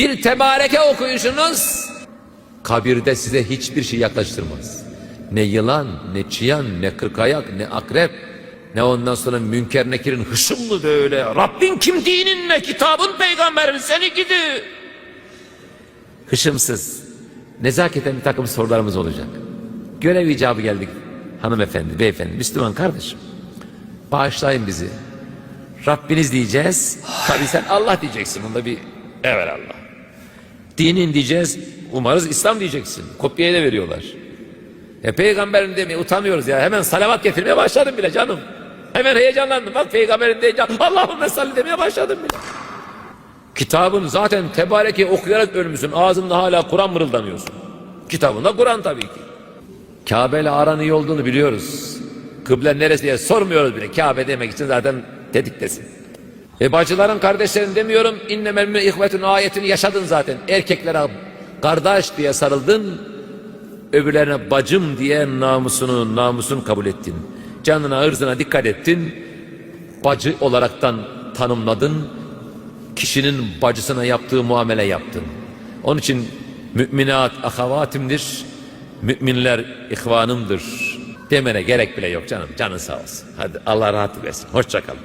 Bir tebareke okuyuşunuz kabirde size hiçbir şey yaklaştırmaz. Ne yılan, ne çıyan, ne kırkayak, ne akrep, ne ondan sonra münker nekirin hışımlı böyle. Rabbin kim dinin ne kitabın peygamberin seni gidi. Hışımsız, nezaketen bir takım sorularımız olacak. Görev icabı geldik hanımefendi, beyefendi, Müslüman kardeşim. Bağışlayın bizi. Rabbiniz diyeceğiz. Tabii sen Allah diyeceksin. Bunda bir Allah. Dinin diyeceğiz. Umarız İslam diyeceksin. Kopyayı da veriyorlar. E peygamberin demeye utanıyoruz ya. Hemen salavat getirmeye başladım bile canım. Hemen heyecanlandım. Bak peygamberin deyince Allahümme salli demeye başladım bile. Kitabın zaten tebareki okuyarak ölmüşsün. Ağzında hala Kur'an mırıldanıyorsun. Kitabında Kur'an tabii ki. Kabe ile aran iyi olduğunu biliyoruz. Kıble neresi diye sormuyoruz bile. Kabe demek için zaten dediktesin. E bacıların kardeşlerin demiyorum. İnnemel mü'mine ihvetun ayetini yaşadın zaten. Erkeklere kardeş diye sarıldın. Öbürlerine bacım diye namusunu namusun kabul ettin. Canına ırzına dikkat ettin. Bacı olaraktan tanımladın. Kişinin bacısına yaptığı muamele yaptın. Onun için müminat ahavatimdir. Müminler ihvanımdır. Demene gerek bile yok canım. Canın sağ olsun. Hadi Allah rahat versin. Hoşça kalın.